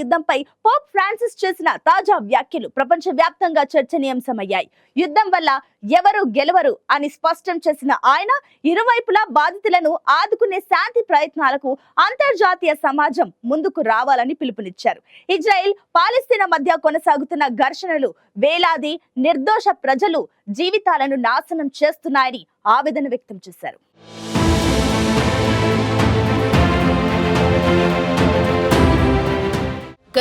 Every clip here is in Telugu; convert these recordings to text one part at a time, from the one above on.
యుద్ధంపై పోప్ ఫ్రాన్సిస్ చేసిన తాజా వ్యాఖ్యలు ప్రపంచ వ్యాప్తంగా చర్చనీయాంశమయ్యాయి. యుద్ధం వల్ల ఎవరు గెలవరు అని స్పష్టం చేసిన ఆయన ఇరువైపులా బాధితులను ఆదుకునే శాంతి ప్రయత్నాలకు అంతర్జాతీయ సమాజం ముందుకు రావాలని పిలుపునిచ్చారు. ఇజ్రాయెల్ పాలిస్తీన మధ్య కొనసాగుతున్న ఘర్షణలు వేలాది నిర్దోష ప్రజలు జీవితాలను నాశనం చేస్తున్నాయని ఆవేదన వ్యక్తం చేశారు.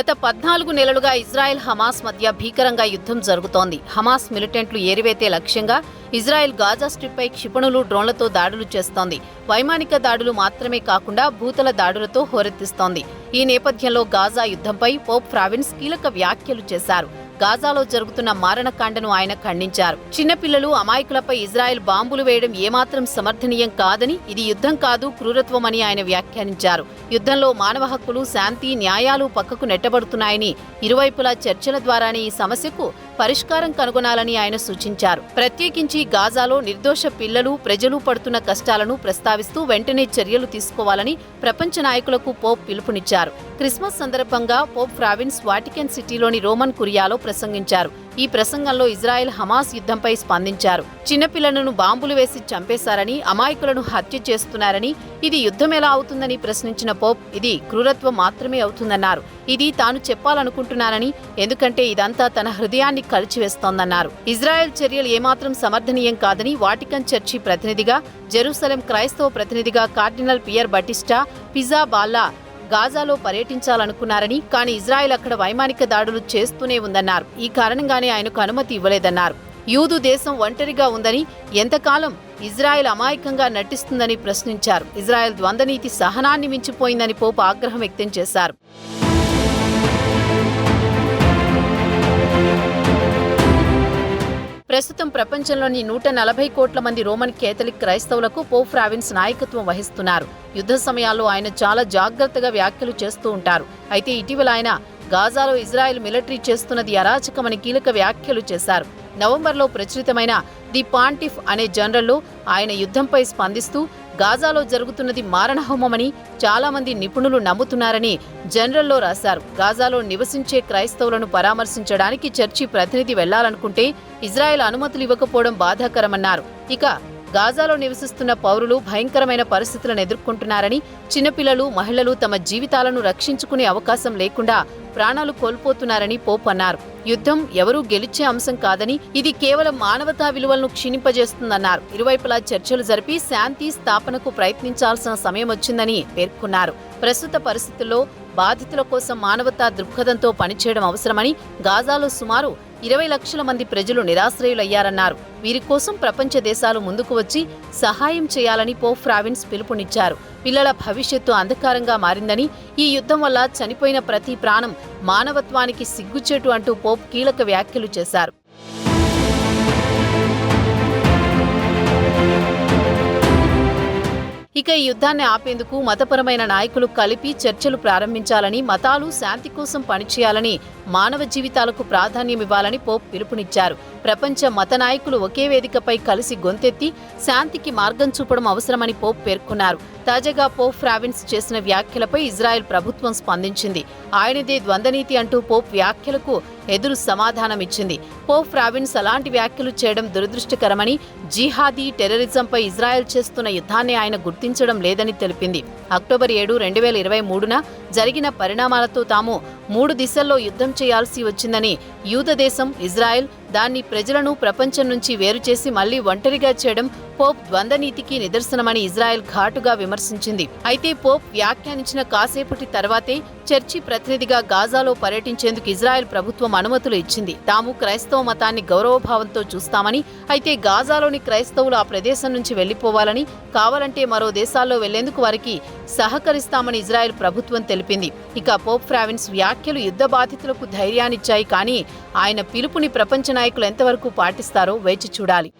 గత పద్నాలుగు నెలలుగా ఇజ్రాయెల్ హమాస్ మధ్య భీకరంగా యుద్ధం జరుగుతోంది. హమాస్ మిలిటెంట్లు ఏరివేతే లక్ష్యంగా ఇజ్రాయెల్ గాజా స్ట్రిప్పై క్షిపణులు డ్రోన్లతో దాడులు చేస్తోంది. వైమానిక దాడులు మాత్రమే కాకుండా భూతల దాడులతో హోరెత్తిస్తోంది. ఈ నేపథ్యంలో గాజా యుద్ధంపై పోప్ ప్రావిన్స్ కీలక వ్యాఖ్యలు చేశారు. గాజాలో జరుగుతున్న మారణకాండను ఆయన ఖండించారు. చిన్నపిల్లలు అమాయకులపై ఇజ్రాయెల్ బాంబులు వేయడం ఏమాత్రం సమర్థనీయం కాదని ఇది యుద్ధం కాదు క్రూరత్వమని ఆయన వ్యాఖ్యానించారు. యుద్ధంలో మానవ హక్కులు శాంతి న్యాయాలు పక్కకు నెట్టబడుతున్నాయని ఇరువైపులా చర్చల ద్వారానే ఈ సమస్యకు పరిష్కారం కనుగొనాలని ఆయన సూచించారు. ప్రత్యేకించి గాజాలో నిర్దోష పిల్లలు ప్రజలు పడుతున్న కష్టాలను ప్రస్తావిస్తూ వెంటనే చర్యలు తీసుకోవాలని ప్రపంచ నాయకులకు పోప్ పిలుపునిచ్చారు. క్రిస్మస్ సందర్భంగా పోప్ ప్రావిన్స్ వాటికన్ సిటీలోని రోమన్ కురియాలో ప్రసంగించారు. ఈ ప్రసంగంలో ఇజ్రాయెల్ హమాస్ యుద్ధంపై స్పందించారు. చిన్నపిల్లలను బాంబులు వేసి చంపేశారని అమాయకులను హత్య చేస్తున్నారని ఇది యుద్ధం ఎలా అవుతుందని ప్రశ్నించిన పోప్ ఇది క్రూరత్వం మాత్రమే అవుతుందన్నారు. ఇది తాను చెప్పాలనుకుంటున్నానని ఎందుకంటే ఇదంతా తన హృదయాన్ని కలిచివేస్తోందన్నారు. ఇజ్రాయెల్ చర్యలు ఏమాత్రం సమర్థనీయం కాదని వాటికన్ చర్చి ప్రతినిధిగా జెరూసలం క్రైస్తవ ప్రతినిధిగా cardinal Pierbattista Pizzaballa గాజాలో పర్యటించాలనుకున్నారని కానీ ఇజ్రాయెల్ అక్కడ వైమానిక దాడులు చేస్తూనే ఉందన్నారు. ఈ కారణంగానే ఆయనకు అనుమతి ఇవ్వలేదన్నారు. యూదు దేశం ఒంటరిగా ఉందని ఎంతకాలం ఇజ్రాయెల్ అమాయకంగా నటిస్తుందని ప్రశ్నించారు. ఇజ్రాయెల్ ద్వంద్వనీతి సహనాన్ని మించిపోయిందని పోపు ఆగ్రహం వ్యక్తం చేశారు. ప్రస్తుతం ప్రపంచంలోని నూట నలభై కోట్ల మంది రోమన్ కేథలిక్ క్రైస్తవులకు పోప్ ఫ్రావిన్స్ నాయకత్వం వహిస్తున్నారు. యుద్ధ సమయాల్లో ఆయన చాలా జాగ్రత్తగా వ్యాఖ్యలు చేస్తూ ఉంటారు. అయితే ఇటీవల ఆయన గాజాలో ఇజ్రాయెల్ మిలిటరీ చేస్తున్నది అరాచకమని కీలక వ్యాఖ్యలు చేశారు. నవంబర్లో ప్రచురితమైన ది పాంటిఫ్ అనే జనరల్లో ఆయన యుద్ధంపై స్పందిస్తూ గాజాలో జరుగుతున్నది మారణహోమమని చాలా మంది నిపుణులు నమ్ముతున్నారని జనరల్లో రాశారు. గాజాలో నివసించే క్రైస్తవులను పరామర్శించడానికి చర్చి ప్రతినిధి వెళ్ళాలనుకుంటే ఇజ్రాయెల్ అనుమతులు ఇవ్వకపోవడం బాధాకరమన్నారు. ఇక గాజాలో నివసిస్తున్న పౌరులు భయంకరమైన పరిస్థితులను ఎదుర్కొంటున్నారని చిన్నపిల్లలు మహిళలు తమ జీవితాలను రక్షించుకునే అవకాశం లేకుండా ప్రాణాలు కోల్పోతున్నారని పోప్ అన్నారు. యుద్ధం ఎవరూ గెలిచే అంశం కాదని ఇది కేవలం మానవతా విలువలను క్షీణింపజేస్తుందన్నారు. ఇరువైపులా చర్చలు జరిపి శాంతి స్థాపనకు ప్రయత్నించాల్సిన సమయం వచ్చిందని పేర్కొన్నారు. ప్రస్తుత పరిస్థితుల్లో బాధితుల కోసం మానవతా దృక్పథంతో పనిచేయడం అవసరమని గాజాలో సుమారు ఇరవై లక్షల మంది ప్రజలు నిరాశ్రయులయ్యారన్నారు. వీరి కోసం ప్రపంచ దేశాలు ముందుకు వచ్చి సహాయం చేయాలని పోప్ ఫ్రావిన్స్ పిలుపునిచ్చారు. పిల్లల భవిష్యత్తు అంధకారంగా మారిందని ఈ యుద్ధం వల్ల చనిపోయిన ప్రతి ప్రాణం మానవత్వానికి సిగ్గుచేటు అంటూ పోప్ కీలక వ్యాఖ్యలు చేశారు. ఇక ఈ యుద్ధాన్ని ఆపేందుకు మతపరమైన నాయకులు కలిపి చర్చలు ప్రారంభించాలని మతాలు శాంతి కోసం పనిచేయాలని మానవ జీవితాలకు ప్రాధాన్యమివ్వాలని పోప్ పిలుపునిచ్చారు. ప్రపంచ మత నాయకులు ఒకే వేదికపై కలిసి గొంతెత్తి శాంతికి మార్గం చూపడం అవసరమని పోప్ పేర్కొన్నారు. తాజాగా పోప్ ఫ్రావిన్స్ చేసిన వ్యాఖ్యలపై ఇజ్రాయెల్ ప్రభుత్వం స్పందించింది. ఆయనదే ద్వంద్వనీతి అంటూ పోప్ వ్యాఖ్యలకు ఎదురు సమాధానమిచ్చింది. పోప్ ఫ్రావిన్స్ అలాంటి వ్యాఖ్యలు చేయడం దురదృష్టకరమని జిహాదీ టెర్రరిజంపై ఇజ్రాయెల్ చేస్తున్న యుద్ధాన్ని ఆయన గుర్తించడం లేదని తెలిపింది. అక్టోబర్ ఏడు రెండు వేల ఇరవై మూడున జరిగిన పరిణామాలతో తాము మూడు దిశల్లో యుద్ధం చేయాల్సి వచ్చిందని యూదదేశం ఇజ్రాయెల్ దాన్ని ప్రజలను ప్రపంచం నుంచి వేరు చేసి మళ్ళీ ఒంటరిగా చేయడం పోప్ ద్వంద్వనీతికి నిదర్శనమని ఇజ్రాయెల్ ఘాటుగా విమర్శించింది. అయితే పోప్ వ్యాఖ్యానించిన కాసేపటి తర్వాతే చర్చి ప్రతినిధిగా గాజాలో పర్యటించేందుకు ఇజ్రాయెల్ ప్రభుత్వం అనుమతులు ఇచ్చింది. తాము క్రైస్తవ మతాన్ని గౌరవభావంతో చూస్తామని అయితే గాజాలోని క్రైస్తవులు ఆ ప్రదేశం నుంచి వెళ్ళిపోవాలని కావాలంటే మరో దేశాల్లో వెళ్ళేందుకు వారికి సహకరిస్తామని ఇజ్రాయెల్ ప్రభుత్వం తెలిపింది. ఇక పోప్ ఫ్రావిన్స్ వ్యాఖ్యలు యుద్ధ బాధితులకు ధైర్యాన్నిచ్చాయి కానీ ఆయన పిలుపుని ప్రపంచ నాయకులు ఎంతవరకు పాటిస్తారో వేచి చూడాలి.